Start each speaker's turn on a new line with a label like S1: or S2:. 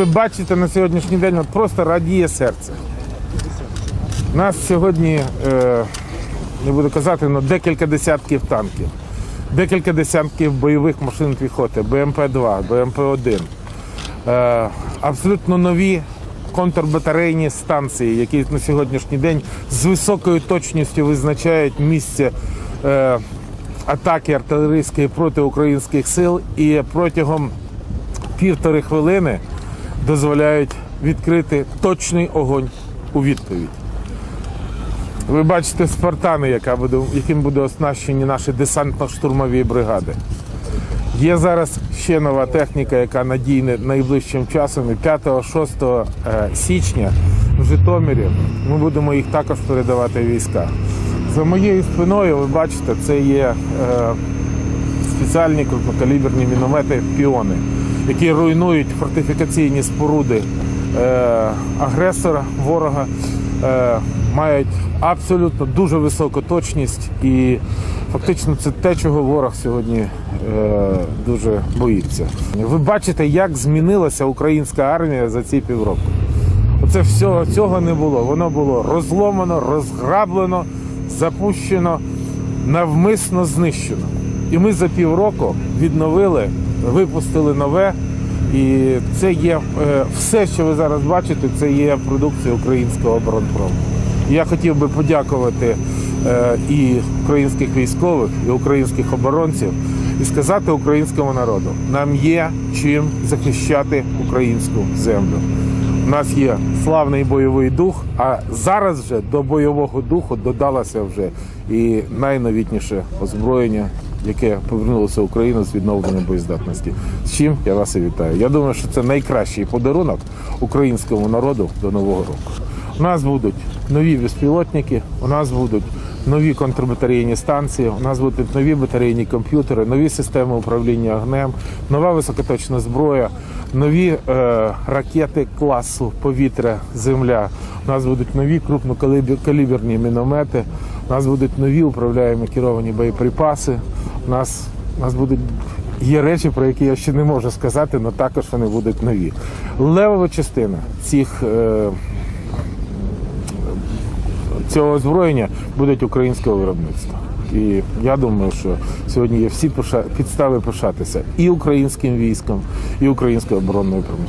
S1: Ви бачите на сьогоднішній день от просто радіє серце. Нас сьогодні, е, не буду казати, але декілька десятків танків, декілька десятків бойових машин піхоти, БМП-2, БМП-1. Е, абсолютно нові контрбатарейні станції, які на сьогоднішній день з високою точністю визначають місце е, атаки артилерійської проти українських сил і протягом півтори хвилини дозволяють відкрити точний огонь у відповідь. Ви бачите спартани, яка буде, яким буде оснащені наші десантно-штурмові бригади. Є зараз ще нова техніка, яка надійне найближчим часом. І 5-6 е, січня в Житомирі ми будемо їх також передавати війська. За моєю спиною, ви бачите, це є е, спеціальні крупнокаліберні міномети піони, які руйнують фортифікаційні споруди е, агресора, ворога, е, мають абсолютно дуже високу точність, і фактично це те, чого ворог сьогодні е, дуже боїться. Ви бачите, як змінилася українська армія за ці півроку. Оце всього цього не було. Воно було розломано, розграблено, запущено, навмисно знищено. І ми за півроку відновили, випустили нове. І це є е, все, що ви зараз бачите, це є продукція українського оборонпрому. Я хотів би подякувати е, і українських військових, і українських оборонців, і сказати українському народу: нам є чим захищати українську землю. У нас є славний бойовий дух, а зараз вже до бойового духу додалося вже і найновітніше озброєння, яке повернулося в Україну з відновленням боєздатності. З чим я вас і вітаю. Я думаю, що це найкращий подарунок українському народу до нового року. У нас будуть нові безпілотники, у нас будуть нові контрбатарейні станції, у нас будуть нові батарейні комп'ютери, нові системи управління огнем, нова високоточна зброя, нові е, ракети класу повітря, земля. У нас будуть нові крупнокаліберні міномети, у нас будуть нові управляємо керовані боєприпаси. У нас, у нас будуть Є речі, про які я ще не можу сказати, але також вони будуть нові. Левова частина цих е, цього озброєння будуть українського виробництва. І я думаю, що сьогодні є всі підстави пишатися і українським військом, і українською оборонною промисловістю.